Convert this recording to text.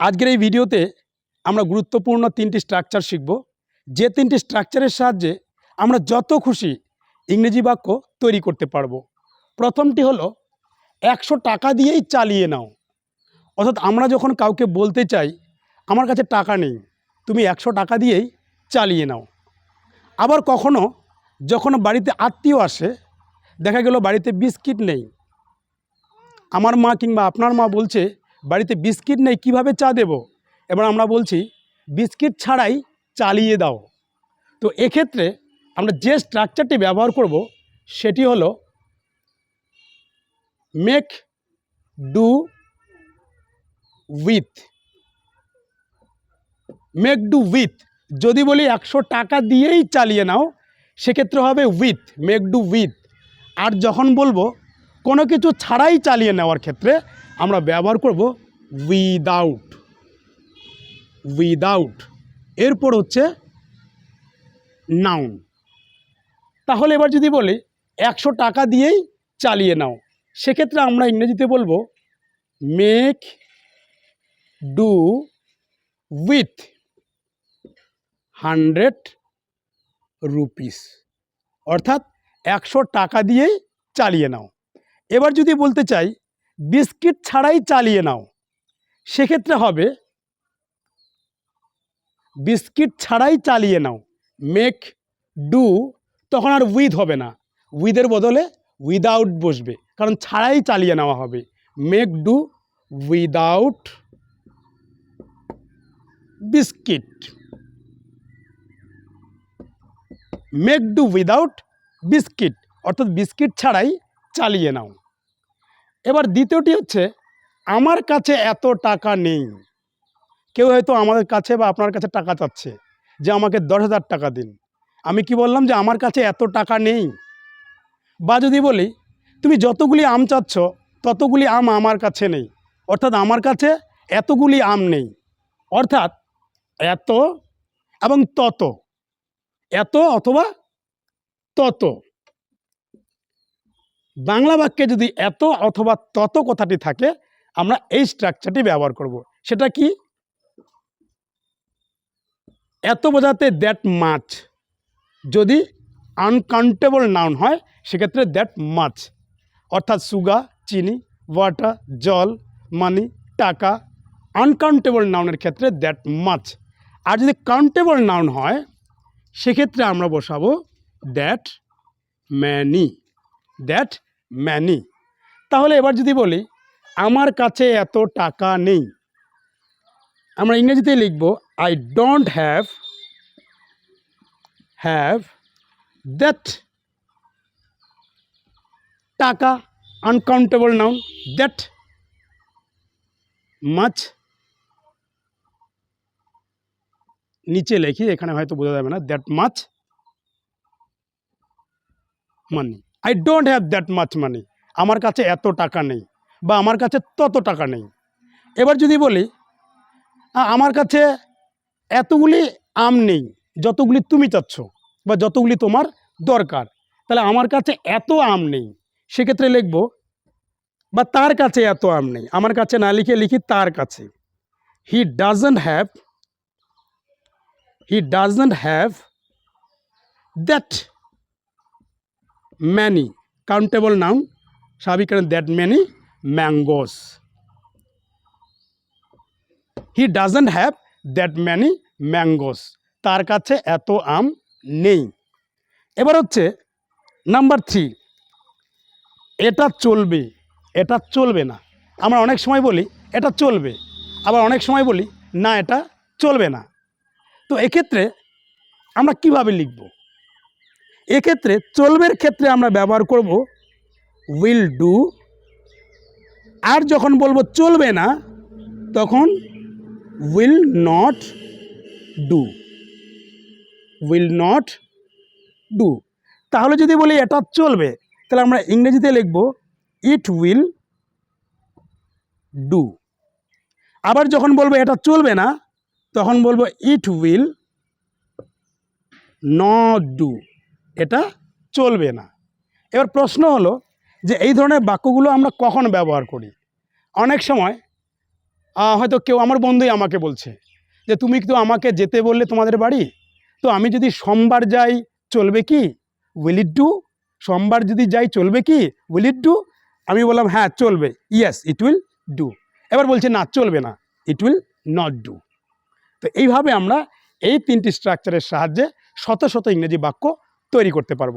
আজকের এই ভিডিওতে আমরা গুরুত্বপূর্ণ তিনটি স্ট্রাকচার শিখব। যে তিনটি স্ট্রাকচারের সাহায্যে আমরা যত খুশি ইংরেজি বাক্য তৈরি করতে পারব। প্রথমটি হলো, একশো টাকা দিয়েই চালিয়ে নাও। অর্থাৎ আমরা যখন কাউকে বলতে চাই, আমার কাছে টাকা নেই, তুমি একশো টাকা দিয়েই চালিয়ে নাও। আবার কখনো যখন বাড়িতে আত্মীয় আসে, দেখা গেল বাড়িতে বিস্কিট নেই। আমার মা কিংবা আপনার মা বলছে বাড়িতে বিস্কিট নেই, কীভাবে চা দেব? এবার আমরা বলছি, বিস্কিট ছাড়াই চালিয়ে দাও। তো এক্ষেত্রে আমরা যে স্ট্রাকচারটি ব্যবহার করব, সেটি হলো make do with make do with যদি বলি একশো টাকা দিয়েই চালিয়ে নাও, সেক্ষেত্রে হবে উইথ মেক ডু উইথ আর যখন বলব কোনো কিছু ছাড়াই চালিয়ে নেওয়ার ক্ষেত্রে আমরা ব্যবহার করব উইদাউট উইদাউট এরপর হচ্ছে নাউন তাহলে এবার যদি বলি একশো টাকা দিয়েই চালিয়ে নাও, সেক্ষেত্রে আমরা ইংরেজিতে বলব make do with hundred rupees অর্থাৎ একশো টাকা দিয়েই চালিয়ে নাও। এবার যদি বলতে চাই, বিস্কিট ছাড়াই চালিয়ে নাও, সেক্ষেত্রে হবে, বিস্কিট ছাড়াই চালিয়ে নাও মেক ডু তখন আর উইথ হবে না। উইথের বদলে উইদাউট বসবে, কারণ ছাড়াই চালিয়ে নেওয়া হবে। Make do without biscuit. Make do without biscuit, অর্থাৎ বিস্কিট ছাড়াই চালিয়ে নাও। এবার দ্বিতীয়টি হচ্ছে, আমার কাছে এত টাকা নেই। কেউ হয়তো আমাদের কাছে বা আপনার কাছে টাকা চাচ্ছে যে আমাকে দশ হাজার টাকা দিন। আমি কি বললাম যে আমার কাছে এত টাকা নেই? বা যদি বলি, তুমি যতগুলি আম চাচ্ছ, ততগুলি আম আমার কাছে নেই। অর্থাৎ আমার কাছে এতগুলি আম নেই। অর্থাৎ এত এবং তত। এত অথবা তত। বাংলা বাক্যে যদি এত অথবা তত কথাটি থাকে, আমরা এই স্ট্রাকচারটি ব্যবহার করব। সেটা কি? এত বোঝাতে দ্যাট মাছ যদি আনকাউন্টেবল নাউন হয়, সেক্ষেত্রে দ্যাট মাছ অর্থাৎ সুগা, চিনি ওয়াটার জল মানি টাকা। আনকাউন্টেবল নাউনের ক্ষেত্রে দ্যাট মাছ আর যদি কাউন্টেবল নাউন হয়, সেক্ষেত্রে আমরা বসাবো দ্যাট ম্যানি দ্যাট ম্যানি তাহলে এবার যদি বলি, আমার কাছে এত টাকা নেই। আমরা ইংরেজিতে লিখব I don't have have that টাকা আনকাউন্টেবল নাউন দ্যাট মাছ নিচে লেখি, এখানে হয়তো বোঝা যাবে না that much money I don't have that much money আমার কাছে এত টাকা নেই বা আমার কাছে তত টাকা নেই। এবার যদি বলি আমার কাছে এতগুলি আম নেই, যতগুলি তুমি চাচ্ছ বা যতগুলি তোমার দরকার, তাহলে আমার কাছে এত আম নেই। সেক্ষেত্রে লিখব, বা তার কাছে এত আম নেই। আমার কাছে না লিখে লিখি তার কাছে। He doesn't have he doesn't have that many. Countable noun. স্বাভাবিক কারণ that many mangoes he doesn't have that many mangoes তার কাছে এত আম নেই। এবার হচ্ছে নাম্বার থ্রি এটা চলবে। এটা চলবে না। আমরা অনেক সময় বলি, এটা চলবে। আবার অনেক সময় বলি, না, এটা চলবে না। তো এক্ষেত্রে আমরা কীভাবে লিখব? এক্ষেত্রে চলবের ক্ষেত্রে আমরা ব্যবহার করব উইল ডু আর যখন বলব চলবে না, তখন will not do will not do তাহলে যদি বলি এটা চলবে, তাহলে আমরা ইংরেজিতে লিখব ইট উইল ডু আবার যখন বলব এটা চলবে না, তখন বলব ইট উইল নট ডু এটা চলবে না। এবার প্রশ্ন হলো যে এই ধরনের বাক্যগুলো আমরা কখন ব্যবহার করি? অনেক সময় হয়তো কেউ আমার বন্ধুই আমাকে বলছে যে, তুমি তো আমাকে যেতে বললে তোমাদের বাড়ি? তো আমি যদি সোমবার যাই, চলবে কি? উইল ইট ডু সোমবার যদি যাই, চলবে কি? উইল ইট ডু আমি বললাম হ্যাঁ চলবে। ইয়েস ইট উইল ডু এবার বলছে, না, চলবে না। ইট উইল নট ডু তো এইভাবে আমরা এই তিনটি স্ট্রাকচারের সাহায্যে শত শত ইংরেজি বাক্য তৈরি করতে পারব।